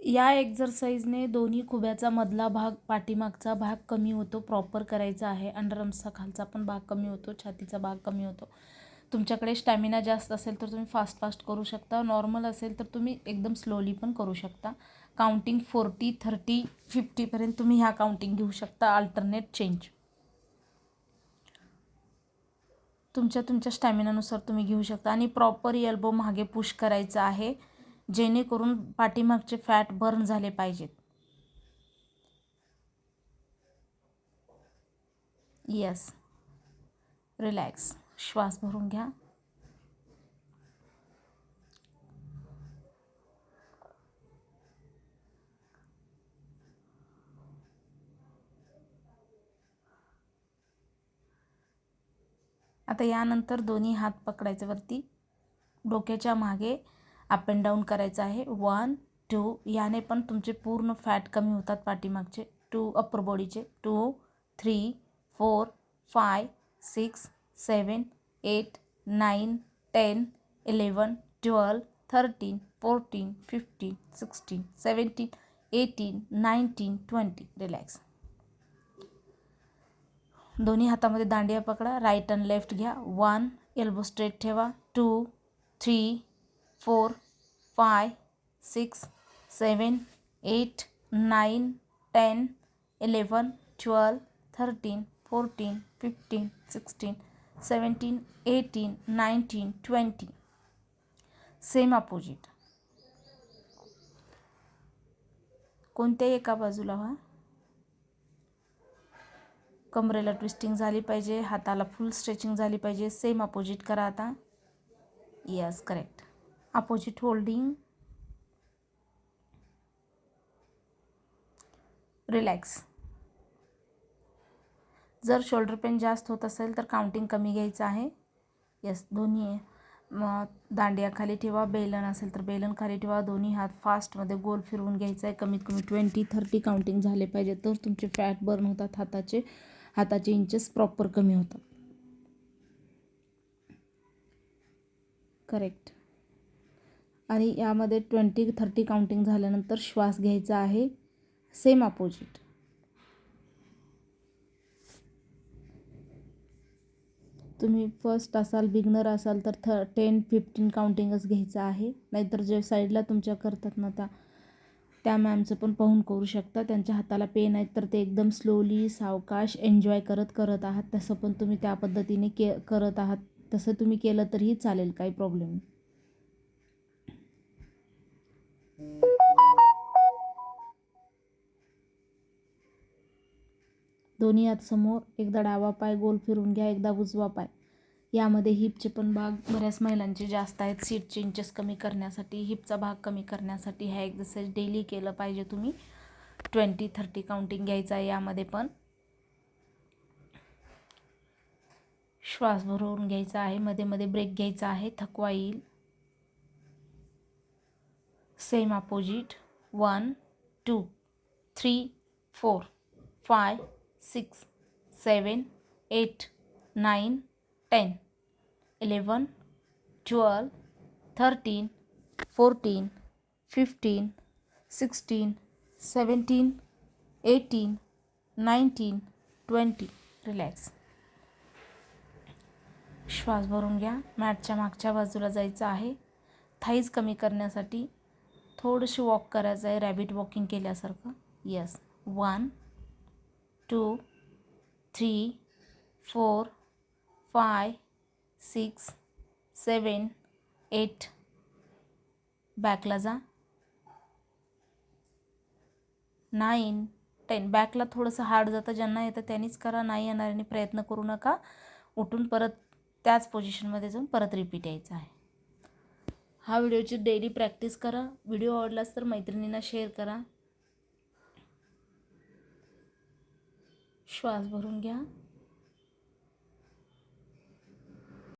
या एक्झरसाईजने दोन्ही खुब्याचा मधला भाग पाठीमागचा भाग कमी होतो प्रॉपर करायचा आहे. अंडरआर्म्सचा खालचा पण भाग कमी होतो छातीचा भाग कमी होतो. तुमच्याकडे स्टॅमिना जास्त असेल तर तुम्ही फास्ट फास्ट करू शकता. नॉर्मल असेल तर तुम्ही एकदम स्लोली पण करू शकता. काउंटिंग फोर्टी थर्टी फिफ्टीपर्यंत तुम्ही ह्या काउंटिंग घेऊ शकता. अल्टरनेट चेंज तुमच्या तुमच्या स्टॅमिनानुसार तुम्ही घेऊ शकता. आणि प्रॉपर एल्बो मागे पुश करायचं आहे. जेणेकरून पाठीमागचे फॅट बर्न झाले पाहिजेत. यस रिलॅक्स श्वास भरून घ्या. आता यानंतर दोन्ही हात पकडायचे वरती. डोक्याच्या मागे अप अँड डाऊन करायचं आहे. वन टू याने पण तुमचे पूर्ण फॅट कमी होतात पाठीमागचे. टू अप्पर बॉडीचे two three four five six seven eight nine ten eleven twelve thirteen fourteen fifteen sixteen seventeen eighteen nineteen twenty relax दोन्ही हातामध्ये दांडिया पकडा. राईट अँड लेफ्ट घ्या. वन एल्बो स्ट्रेट ठेवा. Two three four five six seven eight nine ten eleven twelve thirteen fourteen fifteen sixteen seventeen eighteen nineteen twenty same opposite कोणत्याही एका बाजूला व्हा कमरेला ट्विस्टिंग झाली पाहिजे, हाताला फुल स्ट्रेचिंग पाहिजे सेम अपोजिट करा आता. Yes correct opposite holding relax जर शोल्डर पेन जास्त होत असेल तर काउंटिंग कमी घ्यायचं आहे. यस दोन्ही मग दांडिया खाली ठेवा बेलन असेल तर बेलन खाली ठेवा. दोन्ही हात फास्टमध्ये गोल फिरवून घ्यायचं आहे. कमीत कमी ट्वेंटी थर्टी काउंटिंग झाले पाहिजे तर तुमचे फॅट बर्न होतात. हाताचे हाताचे इंचेस प्रॉपर कमी होतात. करेक्ट आणि यामध्ये ट्वेंटी थर्टी काउंटिंग झाल्यानंतर श्वास घ्यायचा आहे. सेम अपोजिट तुम्ही फर्स्ट असाल बिगनर असाल तर थ टेन फिफ्टीन काउंटिंगच घ्यायचं आहे. नाहीतर जे साईडला तुमच्या करतात ना त्या त्या मॅमचं पण पाहून करू शकता. त्यांच्या हाताला पेन आहेत तर ते एकदम स्लोली सावकाश एन्जॉय करत करत आहात. तसं पण तुम्ही त्या पद्धतीने के करत आहात. तसं तुम्ही केलं तरीही चालेल काही प्रॉब्लेम नाही. दोन्ही हात समोर एकदा डावा पाय गोल फिरून घ्या एकदा उजवा पाय. यामध्ये हिपचे पण भाग बऱ्याच महिलांचे जास्त आहेत. सीटचे इंचेस कमी करण्यासाठी हिपचा भाग कमी करण्यासाठी ह्या एक्झरसाईज डेली केलं पाहिजे तुम्ही. ट्वेंटी थर्टी काउंटिंग घ्यायचं आहे यामध्ये पण. श्वास भरवून घ्यायचा आहे. मध्ये मध्ये ब्रेक घ्यायचा आहे. थकवा येईल. Same opposite one two three four five six seven eight nine ten eleven twelve thirteen fourteen fifteen sixteen seventeen eighteen nineteen twenty. Relax. श्वास भरून घ्या. मॅटच्या मागच्या बाजूला जायचं आहे. थाईज कमी करण्यासाठी थोडंशी वॉक करायचं आहे. रॅबिट वॉकिंग केल्यासारखं. Yes one two three four five six seven eight. बॅकला जा. Nine ten. बॅकला थोडंसं हार्ड जातं. ज्यांना येतं त्यांनीच करा. नाही येणाऱ्यांनी प्रयत्न करू नका. उठून परत त्याच पोझिशनमध्ये जाऊन परत रिपीट यायचं आहे. हा व्हिडिओची डेली प्रॅक्टिस करा. व्हिडिओ आवडलाच तर मैत्रिणींना शेअर करा. श्वास भरून घ्या.